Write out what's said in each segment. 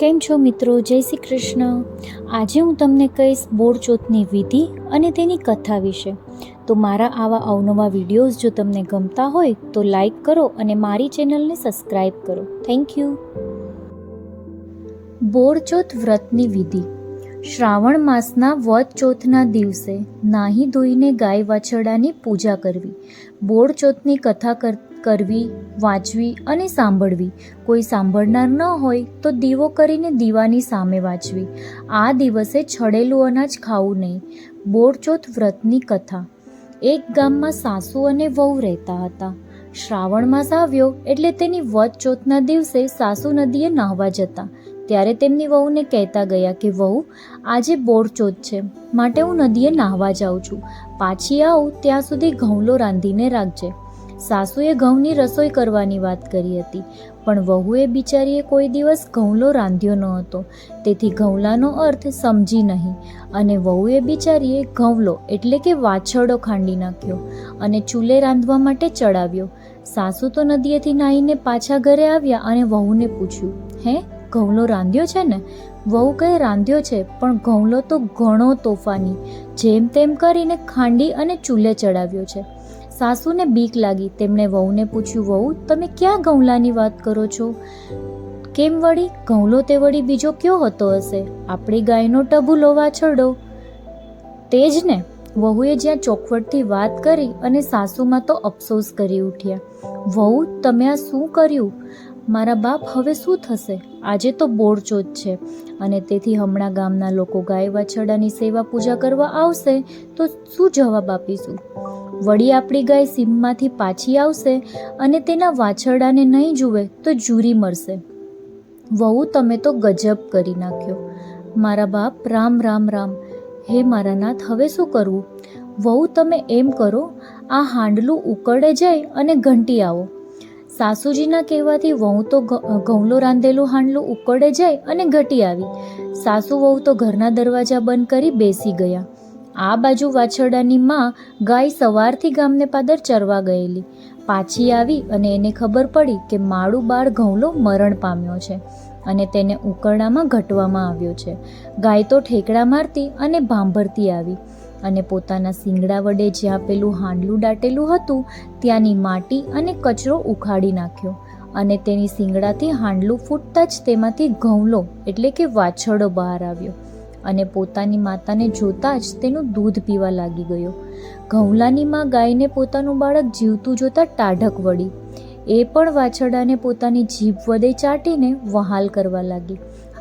કેમ છો મિત્રો? જય શ્રી કૃષ્ણ. આજે હું તમને કહીશ બોરચોથની વિધિ અને તેની કથા વિશે. તો મારા આવા અવનવા વિડીયોઝ જો તમને ગમતા હોય, તો લાઈક કરો અને મારી ચેનલને સબસ્ક્રાઈબ કરો. Thank you. બોરચોથ વ્રતની વિધિ. શ્રાવણ માસના વદ ચોથના દિવસે નાહી ધોઈને ગાય વાછરડાની પૂજા કરવી બોરચોથની કથા કરવી, વાંચવી અને સાંભળવી. કોઈ સાંભળનાર ન હોય તો દીવો કરીને દીવાની સામે વાંચવી. આ દિવસે છડેલું અનાજ ખાવું નહીં. બોરચોથ વ્રતની કથા. એક ગામમાં સાસુ અને વહુ રહેતા હતા. શ્રાવણ માસ આવ્યો એટલે તેની વદ ચોથના દિવસે સાસુ નદીએ નાહવા જતા. ત્યારે તેમની વહુને કહેતા ગયા કે, વહુ, આજે બોરચોદ છે. માટે હું નદીએ નાહવા જાઉં છું. પાછી આવું, ત્યાં સુધી ઘઉંલો રાંધીને રાખજે. સાસુએ ઘઉંની રસોઈ કરવાની વાત કરી હતી. પણ વહુએ બિચારીએ કોઈ દિવસ ઘઉંલો રાંધ્યો ન હતો. તેથી ઘઉંલાનો અર્થ સમજી નહીં. અને વહુએ બિચારીએ ઘઉંલો, એટલે કે વાછરડો ખાંડી નાખ્યો અને ચૂલે રાંધવા માટે ચડાવ્યો. સાસુ તો નદીએથી નાહીને પાછા ઘરે આવ્યા અને વહુને પૂછ્યું, હે ઘઉંલો રાંધ્યો છે ને? વહુ કહે, રાંધ્યો છે, પણ ઘઉંલો તો ઘણો તોફાની. જેમ તેમ કરીને ખાંડી અને ચૂલે ચડાવ્યો છે. સાસુને બીક લાગી. તેમણે વહુને પૂછ્યું, વહુ, તમે ક્યાં ઘઉંલાની વાત કરો છો? કેમ વળી? ઘઉંલો તે વળી બીજો કયો હતો હશે? આપણી ગાયનો ટબુલો વાછરડો. તે જ ને. વહુએ જ્યાં ચોખવટથી વાત કરી અને સાસુમાં તો અફસોસ કરી ઉઠ્યા. વહુ, તમે આ શું કર્યું? મારા બાપ હવે શું થશે? આજે તો બોરચોથ છે. અને તેથી હમણાં ગામના લોકો ગાય વાછરડાની સેવા પૂજા કરવા આવશે તો શું જવાબ આપીશું? વળી આપણી ગાય સીમમાંથી પાછી આવશે અને તેના વાછરડાને નહીં જુએ તો જૂરી મળશે વહુ, તમે તો ગજબ કરી નાખ્યો. મારા બાપ, રામ રામ રામ. હે મારા નાથ, હવે શું કરવું? વહુ, તમે એમ કરો, આ હાંડલું ઉકળે જાય અને ઘંટી આવો. સાસુજીના કહેવાથી વહુ તો ઘઉંલો રાંધેલું હાંડલું ઉકળે જાય અને ઘટી આવી. સાસુ વહુ તો ઘરના દરવાજા બંધ કરી બેસી ગયા. આ બાજુ વાછરડાની માં ગાય સવારથી ગામને પાદર ચરવા ગયેલી. પાછી આવી અને એને ખબર પડી કે માળું બાળ ઘઉંલો મરણ પામ્યો છે અને તેને ઉકરડામાં ઘટવામાં આવ્યો છે. ગાય તો ઠેકડા મારતી અને ભાંભરતી આવી. અને પોતાના શિંગડા વડે જ્યાં પેલું હાંડલું દાટેલું હતું, ત્યાંની માટી અને કચરો ઉખાડી નાખ્યો અને તેની શિંગડાથી હાંડલું ફૂટતા જ તેમાંથી ઘઉંલો એટલે કે વાછરડો બહાર આવ્યો અને પોતાની માતાને જોતાં જ તેનું દૂધ પીવા લાગી ગયો. ઘઉંલાની માં ગાયને પોતાનું બાળક જીવતું જોતાં ટાઢક વળી. એ પણ વાછરડાને પોતાની જીભ વડે ચાટીને વહાલ કરવા લાગી.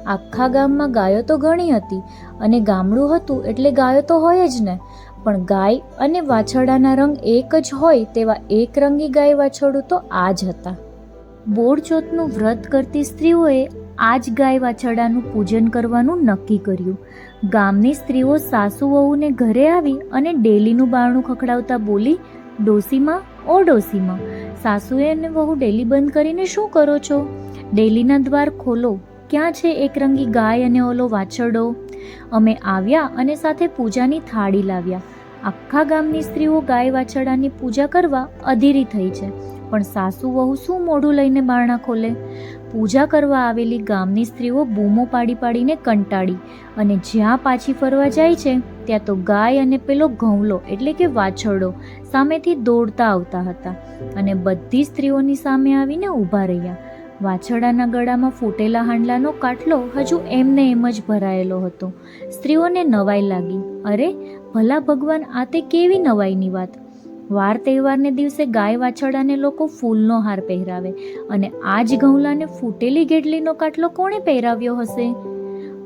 આખા ગામમાં ગાયો તો ઘણી હતી અને ગામડું હતું એટલે ગાયો તો હોય જ ને. પણ ગાય અને વાછરડાના રંગ એક જ હોય તેવા એક રંગી ગાય વાછરડું તો આ જ હતા. બોરચોથનું વ્રત કરતી સ્ત્રીઓએ આ જ ગાય વાછરડાનું પૂજન કરવાનું નક્કી કર્યું. ગામની સ્ત્રીઓ સાસુ વહુને ઘરે આવી અને ડેલીનું બારણું ખખડાવતા બોલી, ડોસીમાં, ઓ ડોસીમાં, સાસુએ અને વહુ ડેલી બંધ કરીને શું કરો છો? ડેલીના દ્વાર ખોલો. ક્યાં છે એક રંગી ગાય અને ઓલો વાછરડો? અમે આવ્યા અને સાથે પૂજાની થાળી લાવ્યા. આખા ગામની સ્ત્રીઓ ગાય વાછરડાની પૂજા કરવા અધીરી થઈ છે. પણ સાસુ વહુ શું મોઢું લઈને બારણા ખોલે? પૂજા કરવા આવેલી ગામની સ્ત્રીઓ બૂમો પાડી પાડીને કંટાળી અને જ્યાં પાછી ફરવા જાય છે, ત્યાં તો ગાય અને પેલો ઘઉંલો એટલે કે વાછરડો સામેથી દોડતા આવતા હતા અને બધી સ્ત્રીઓની સામે આવીને ઊભા રહ્યા. વાછરડાના ગળામાં ફૂટેલા હાંડલાનો કાટલો હજુ એમને એમ જ ભરાયેલો હતો. સ્ત્રીઓને નવાઈ લાગી. અરે, ભલા ભગવાન, આ તે કેવી નવાઈની વાત? વાર તહેવારને દિવસે ગાય વાછરડાને લોકો ફૂલનો હાર પહેરાવે અને આ જ ઘઉંલાને ફૂટેલી ગેડલીનો કાટલો કોણે પહેરાવ્યો હશે?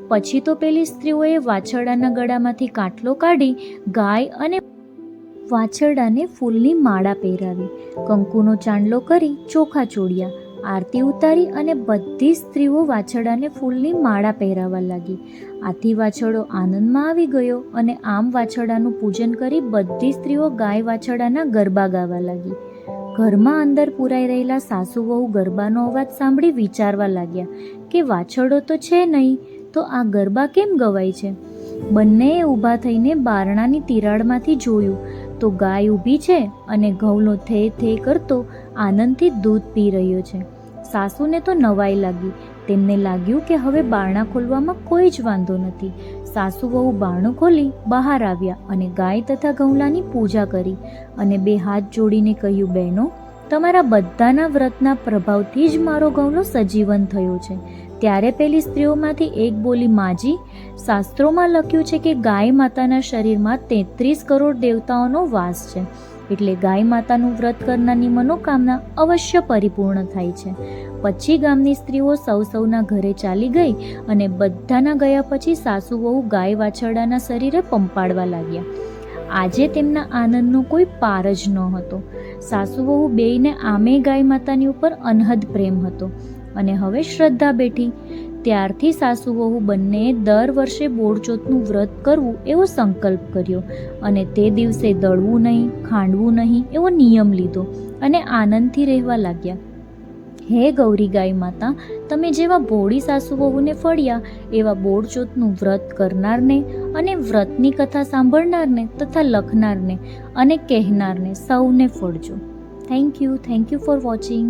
પછી તો પેલી સ્ત્રીઓએ વાછરડાના ગળામાંથી કાટલો કાઢી ગાય અને વાછરડાને ફૂલની માળા પહેરાવી. કંકુનો ચાંદલો કરી ચોખા ચોળ્યા. આરતી ઉતારી અને બધી સ્ત્રીઓ વાછરડાને ફૂલની માળા પહેરાવા લાગી. આથી વાછરડો આનંદમાં આવી ગયો અને આમ વાછરડાનું પૂજન કરી બધી સ્ત્રીઓ ગાય વાછરડાના ગરબા ગાવા લાગી. ઘરમાં અંદર પુરાઈ રહેલા સાસુ વહુ ગરબાનો અવાજ સાંભળી વિચારવા લાગ્યા કે વાછરડો તો છે નહીં, તો આ ગરબા કેમ ગવાય છે? બંનેએ ઊભા થઈને બારણાની તિરાડમાંથી જોયું તો ગાય ઊભી છે અને ઘઉંનો થે થે કરતો આનંદથી દૂધ પી રહ્યો છે. સાસુને તો નવાઈ લાગી. તેમને લાગ્યું કે હવે બારણા ખોલવામાં કોઈ જ વાંધો નથી. સાસુ વહુ બારણું ખોલી બહાર આવ્યા અને ગાય તથા ગૌલાની પૂજા કરી અને બે હાથ જોડીને કહ્યું, બહેનો, તમારા બધાના વ્રતના પ્રભાવથી જ મારો ગૌલો સજીવન થયો છે. ત્યારે પેલી સ્ત્રીઓમાંથી એક બોલી માજી, શાસ્ત્રોમાં લખ્યું છે કે ગાય માતાના શરીરમાં તેત્રીસ કરોડ દેવતાઓનો વાસ છે. એટલે ગાય માતાનું વ્રત કરનારની મનોકામના અવશ્ય પરિપૂર્ણ થાય છે. પછી ગામની સ્ત્રીઓ સૌ સૌના ઘરે ચાલી ગઈ અને બધાના ગયા પછી સાસુ વહુ ગાય વાછરડાના શરીરે પંપાડવા લાગ્યા. આજે તેમના આનંદનો કોઈ પાર જ ન હતો સાસુ વહુ બેયને આમે ગાય માતાની ઉપર અનહદ પ્રેમ હતો. અને હવે શ્રદ્ધા બેઠી. ત્યારથી સાસુ વહુ બંને દર વર્ષે બોળચોથનું વ્રત કરવું એવો સંકલ્પ કર્યો અને તે દિવસે દળવું નહીં, ખાંડવું નહીં એવો નિયમ લીધો અને આનંદથી રહેવા લાગ્યા. હે ગૌરી ગાય માતા, તમે જેવા ભોળી સાસુ વહુને ફળ્યા, એવા બોળચોથનું વ્રત કરનારને અને વ્રતની કથા સાંભળનારને તથા લખનારને અને કહેનારને સૌને ફળજો. Thank you thank you for watching